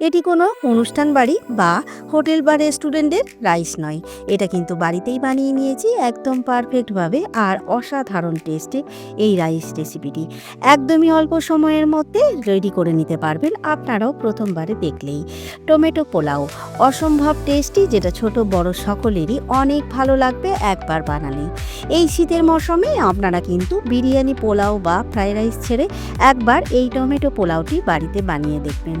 এটি কোনো অনুষ্ঠান বাড়ি বা হোটেল বা রেস্টুরেন্টের রাইস নয়। এটা কিন্তু বাড়িতেই বানিয়ে নিয়েছি একদম পারফেক্টভাবে আর অসাধারণ টেস্টে এই রাইস রেসিপিটি। একদমই অল্প সময়ের মধ্যে রেডি করে নিতে পারবেন আপনারাও প্রথমবারে দেখলেই। টমেটো পোলাও, অসম্ভব টেস্টি যেটা ছোট বড় সকলেরই অনেক ভালো লাগবে একবার বানালে। এই শীতের মৌসুমে আপনারা কিন্তু বিরিয়ানি পোলাও বা ফ্রাইড রাইস ছেড়ে একবার এই টমেটো পোলাওটি বাড়িতে বানিয়ে দেখবেন।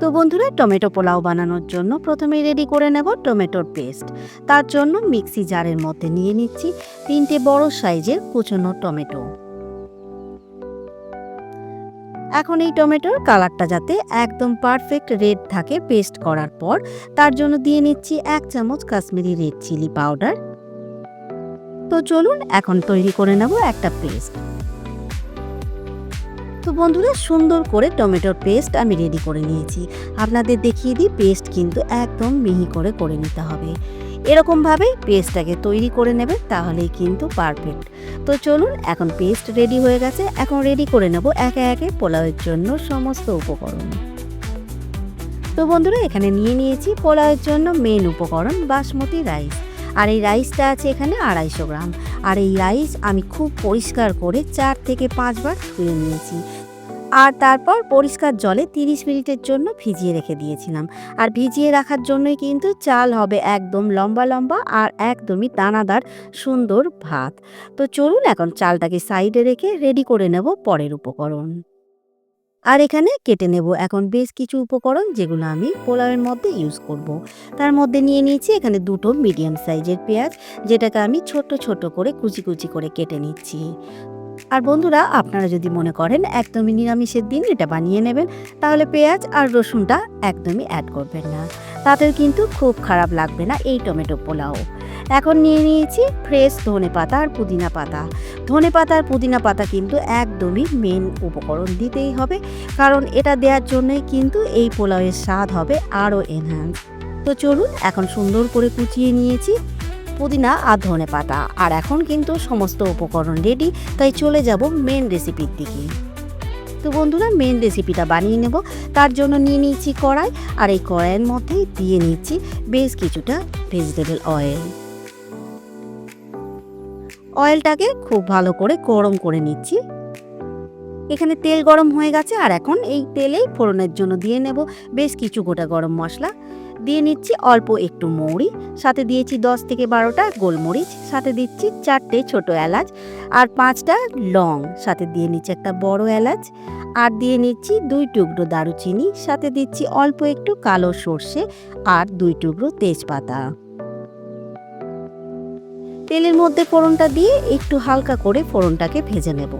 তো বন্ধুরা, টমেটো পোলাও বানানোর জন্য প্রথমে রেডি করে নেব টমেটোর পেস্ট তার জন্য মিক্সি জারের মধ্যে নিয়ে নিচ্ছি তিনটে বড় সাইজের কুচনো টমেটো। এখন এই টমেটোর কালারটা যাতে একদম পারফেক্ট রেড থাকে পেস্ট করার পর, তার জন্য দিয়ে নিচ্ছি এক চামচ কাশ্মীরি রেড চিলি পাউডার তো চলুন, এখন তৈরি করে নেব একটা পেস্ট তো বন্ধুরা, সুন্দর করে টমেটোর পেস্ট আমি রেডি করে নিয়েছি। আপনাদের দেখিয়ে দিই, পেস্ট কিন্তু একদম মিহি করে করে নিতে হবে। এরকমভাবেই পেস্টটাকে তৈরি করে নেবে তাহলেই কিন্তু পারফেক্ট তো চলুন, এখন পেস্ট রেডি হয়ে গেছে। এখন রেডি করে নেব একে একে পোলাওয়ের জন্য সমস্ত উপকরণ। তো বন্ধুরা, এখানে নিয়ে নিয়েছি পোলাওয়ের জন্য মেন উপকরণ বাসমতি রাইস। আর এই রাইসটা আছে এখানে আড়াইশো গ্রাম। আর এই রাইস আমি খুব পরিষ্কার করে চার থেকে পাঁচবার ধুয়ে নিয়েছি। আর তারপর পরিষ্কার জলে তিরিশ মিনিটের জন্য ভিজিয়ে রেখে দিয়েছিলাম। আর ভিজিয়ে রাখার জন্যই কিন্তু চাল হবে একদম লম্বা লম্বা আর একদমই দানাদার, সুন্দর ভাত। তো চলুন এখন চালটাকে সাইডে রেখে রেডি করে নেব পরের উপকরণ। আর এখানে কেটে নেব এখন বেশ কিছু উপকরণ যেগুলো আমি পোলাওয়ের মধ্যে ইউজ করব। তার মধ্যে নিয়ে নিয়েছি এখানে দুটো মিডিয়াম সাইজের পেঁয়াজ, যেটাকে আমি ছোট ছোট করে কুচি কুচি করে কেটে নিচ্ছি। আর বন্ধুরা, আপনারা যদি মনে করেন একদমই নিরামিষের দিন, এটা বানিয়ে নেবেন, তাহলে পেঁয়াজ আর রসুনটা একদমই অ্যাড করবেন না। তাদের কিন্তু খুব খারাপ লাগবে না এই টমেটো পোলাও। এখন নিয়ে নিয়েছি ফ্রেশ ধনে পাতা আর পুদিনা পাতা। ধনে পাতা আর পুদিনা পাতা কিন্তু একদমই মেন উপকরণ দিতেই হবে, কারণ এটা দেওয়ার জন্যই কিন্তু এই পোলাওয়ের স্বাদ হবে আরও এনহ্যান্স তো চলুন, এখন সুন্দর করে কুচিয়ে নিয়েছি। পুদিনা আর ধনে পাতা। আর এখন কিন্তু সমস্ত উপকরণ রেডি তাই চলে যাব মেন রেসিপির দিকে। তো বন্ধুরা মেন রেসিপিটা বানিয়ে নেব। তার জন্য নিয়ে নিয়েছি কড়াই, আর এই কড়াইয়ের মধ্যেই দিয়ে নিচ্ছি বেশ কিছুটা ভেজিটেবল অয়েল অয়েলটাকে খুব ভালো করে গরম করে নিচ্ছি। এখানে তেল গরম হয়ে গেছে, আর এখন এই তেলেই ফোড়নের জন্য দিয়ে নেব বেশ কিছু গোটা গরম মশলা। দিয়ে নিচ্ছি অল্প একটু মৌরি, সাথে দিয়েছি দশ থেকে বারোটা গোলমরিচ, সাথে দিচ্ছি চারটে ছোট এলাচ আর পাঁচটা লং, সাথে দিয়ে নিচ্ছি একটা বড় এলাচ আর দিয়ে নিচ্ছি দুই টুকরো দারুচিনি, সাথে দিচ্ছি অল্প একটু কালো সর্ষে আর দুই টুকরো তেজপাতা। তেলের মধ্যে ফোড়নটা দিয়ে একটু হালকা করে ফোড়নটাকে ভেজে নেব,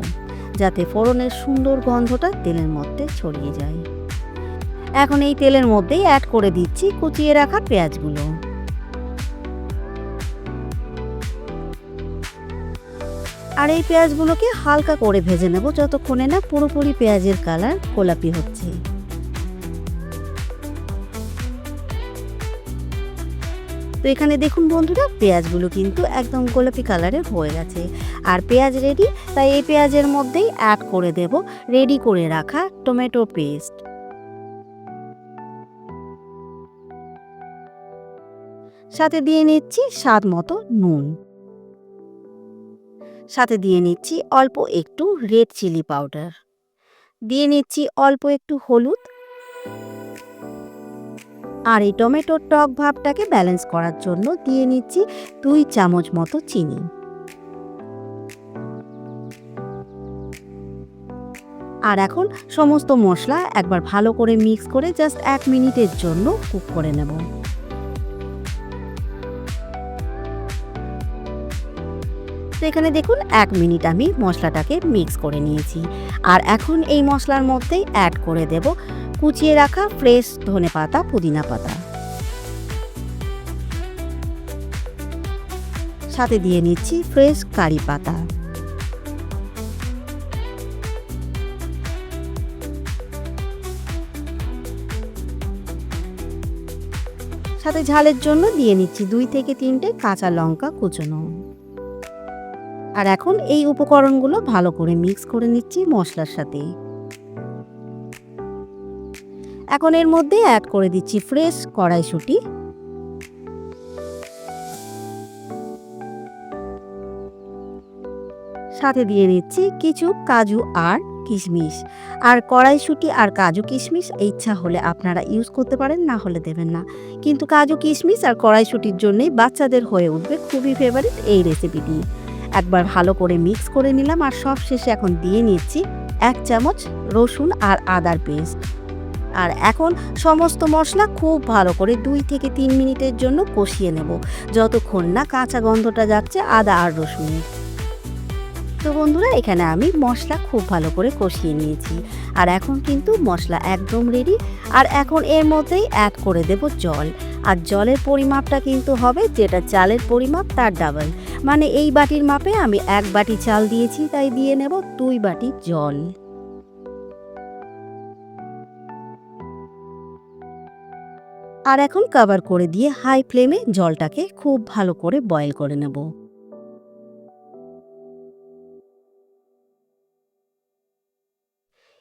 যাতে ফোড়নের সুন্দর গন্ধটা তেলের মধ্যে ছড়িয়ে যায়। এখন এই তেলের মধ্যেই অ্যাড করে দিচ্ছি কুচিয়ে রাখা পেঁয়াজগুলো। আর এই পেঁয়াজগুলোকে হালকা করে ভেজে নেব যতক্ষণে না পুরোপুরি পেঁয়াজের কালার গোলাপি হচ্ছে। তো এখানে দেখুন বন্ধুরা, পেঁয়াজগুলো কিন্তু একদম গোলাপি কালারের হয়ে গেছে। আর পেঁয়াজ রেডি তাই এই পেঁয়াজের মধ্যেই অ্যাড করে দেব রেডি করে রাখা টমেটো পেস্ট সাথে দিয়ে নিচ্ছি স্বাদ মতো নুন। সাথে দিয়ে নিচ্ছি অল্প একটু রেড চিলি পাউডার। দিয়ে নিচ্ছি অল্প একটু হলুদ। আর এই টমেটোর টক ভাবটাকে ব্যালেন্স করার জন্য দিয়ে নিচ্ছি দুই চামচ মতো চিনি। আর এখন সমস্ত মশলা একবার ভালো করে মিক্স করে জাস্ট এক মিনিটের জন্য কুক করে নেব। এখানে দেখুন, এক মিনিট আমি মশলাটাকে মিক্স করে নিয়েছি। আর এখন এই মশলার মধ্যেই অ্যাড করে দেব কুচিয়ে রাখা ফ্রেশ ধনে পাতা, পুদিনা পাতা। সাথে দিয়ে নিচ্ছি ফ্রেশ কারি পাতা। সাথে ঝালের জন্য দিয়ে নিচ্ছি দুই থেকে তিনটে কাঁচা লঙ্কা কুচনো। আর এখন এই উপকরণগুলো ভালো করে মিক্স করে নিচ্ছি মশলার সাথে। এখন এর মধ্যে অ্যাড করে দিচ্ছি ফ্রেশ কড়াইশুঁটি। সাথে দিয়ে নিচ্ছি কিছু কাজু আর কিশমিশ। আর কড়াইশুঁটি আর কাজু কিশমিশ ইচ্ছা হলে আপনারা ইউজ করতে পারেন, না হলে দেবেন না। কিন্তু কাজু কিশমিশ আর কড়াইশুঁটির জন্যই বাচ্চাদের হয়ে উঠবে খুবই ফেভারিট এই রেসিপিটি একবার ভালো করে মিক্স করে নিলাম আর সব শেষে এখন দিয়ে নিচ্ছি এক চামচ রসুন আর আদার পেস্ট। আর এখন সমস্ত মশলা খুব ভালো করে দুই থেকে তিন মিনিটের জন্য কষিয়ে নেব। যতক্ষণ না কাঁচা গন্ধটা যাচ্ছে আদা আর রসুনের তো বন্ধুরা, এখানে আমি মশলা খুব ভালো করে কষিয়ে নিয়েছি। আর এখন কিন্তু মশলা একদম রেডি আর এখন এর মধ্যেই অ্যাড করে দেব জল। আর জলের পরিমাপটা কিন্তু হবে যেটা চালের পরিমাপ তার ডাবল। মানে এই বাটির মাপে আমি এক বাটি চাল দিয়েছি, তাই দিয়ে নেব দুই বাটি জল। আর এখন কভার করে দিয়ে হাই ফ্লেমে জলটাকে খুব ভালো করে বয়েল করে নেব।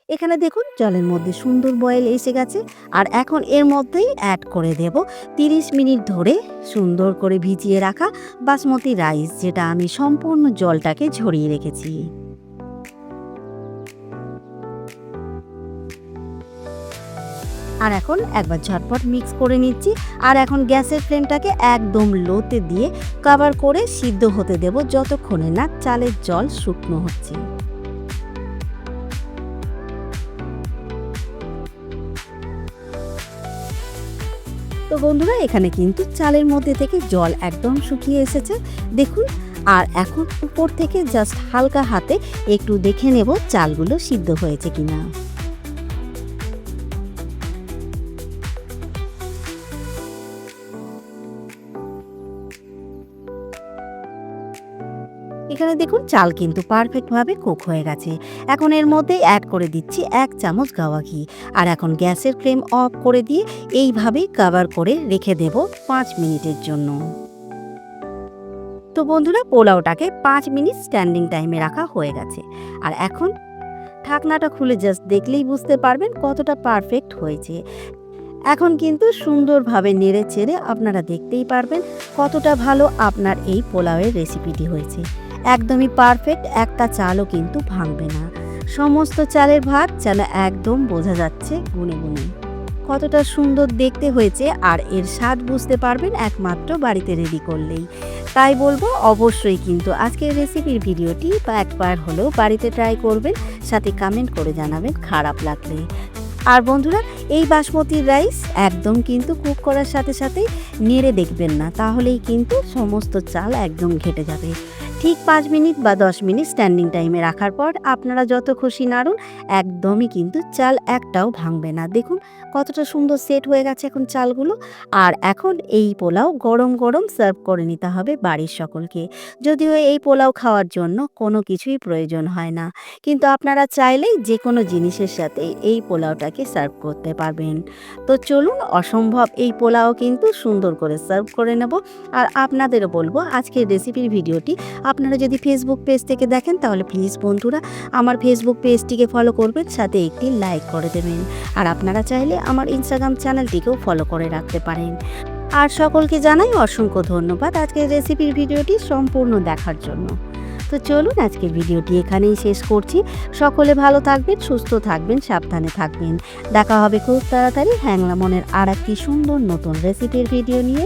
এখানে দেখুন, জলের মধ্যে সুন্দর বয়েল এসে গেছে। আর এখন এর মধ্যেই অ্যাড করে দেব 30 মিনিট ধরে সুন্দর করে ভিজিয়ে রাখা বাসমতি রাইস যেটা আমি সম্পূর্ণ জলটাকে ঝরিয়ে রেখেছি। আর এখন একবার ঝটপট মিক্স করে নিচ্ছি। আর এখন গ্যাসের ফ্লেমটাকে একদম লোতে দিয়ে কভার করে সিদ্ধ হতে দেব, যতক্ষণে না চালের জল শুকনো হচ্ছে। তো বন্ধুরা, এখানে কিন্তু চালের মধ্যে থেকে জল একদম শুকিয়ে এসেছে। দেখুন, আর এখন উপর থেকে জাস্ট হালকা হাতে একটু দেখে নেব চালগুলো সিদ্ধ হয়েছে কিনা। এখানে দেখুন চাল কিন্তু পারফেক্টভাবে কুক হয়ে গেছে। এখন এর মধ্যে অ্যাড করে দিচ্ছি এক চামচ গাওয়া ঘি। আর এখন গ্যাসের ফ্লেম অফ করে দিয়ে এইভাবেই কাভার করে রেখে দেব পাঁচ মিনিটের জন্য। তো বন্ধুরা, পোলাওটাকে পাঁচ মিনিট স্ট্যান্ডিং টাইমে রাখা হয়ে গেছে। আর এখন ঢাকনাটা খুলে জাস্ট দেখলেই বুঝতে পারবেন কতটা পারফেক্ট হয়েছে। এখন কিন্তু সুন্দরভাবে নেড়ে চেড়ে আপনারা দেখতেই পারবেন কতটা ভালো আপনার এই পোলাওয়ের রেসিপিটি হয়েছে। একদমই পারফেক্ট একটা চালও কিন্তু ভাঙবে না। সমস্ত চালের ভাত যেন একদম বোঝা যাচ্ছে গুনে গুনে। কতটা সুন্দর দেখতে হয়েছে আর এর স্বাদ বুঝতে পারবেন একমাত্র বাড়িতে রেডি করলেই। তাই বলব, অবশ্যই কিন্তু আজকের রেসিপির ভিডিওটি বা একবার হলেও বাড়িতে ট্রাই করবেন, সাথে কমেন্ট করে জানাবেন খারাপ লাগলে। আর বন্ধুরা, এই বাসমতি রাইস একদম কিন্তু কুক করার সাথে সাথে নেড়ে দেখবেন না, তাহলেই কিন্তু সমস্ত চাল একদম ঘেটে যাবে। ঠিক পাঁচ মিনিট বা দশ মিনিট স্ট্যান্ডিং টাইমে রাখার পর আপনারা যত খুশি নাড়ুন, একদমই কিন্তু চাল একটাও ভাঙবে না। দেখুন, কতটা সুন্দর সেট হয়ে গেছে এখন চালগুলো। আর এখন এই পোলাও গরম গরম সার্ভ করে নিতে হবে বাড়ির সকলকে। যদিও এই পোলাও খাওয়ার জন্য কোনো কিছুই প্রয়োজন হয় না। কিন্তু আপনারা চাইলেই যে কোনো জিনিসের সাথে এই পোলাওটাকে সার্ভ করতে পারবেন। তো চলুন, অসম্ভব এই পোলাও কিন্তু সুন্দর করে সার্ভ করে নেব। আর আপনাদেরও বলব, আজকের রেসিপির ভিডিওটি আপনারা যদি ফেসবুক পেজ থেকে দেখেন, তাহলে প্লিজ বন্ধুরা, আমার ফেসবুক পেজটিকে ফলো করবেন, সাথে একটি লাইক করে দেবেন। আর আপনারা চাইলে আমার ইনস্টাগ্রাম চ্যানেলটিকেও ফলো করে রাখতে পারেন। আর সকলকে জানাই অসংখ্য ধন্যবাদ আজকের রেসিপির ভিডিওটি সম্পূর্ণ দেখার জন্য। তো চলুন আজকের ভিডিওটি এখানেই শেষ করছি। সকলে ভালো থাকবেন, সুস্থ থাকবেন, সাবধানে থাকবেন। দেখা হবে খুব তাড়াতাড়ি। হ্যাংলা মনের আর একটি সুন্দর নতুন রেসিপির ভিডিও নিয়ে।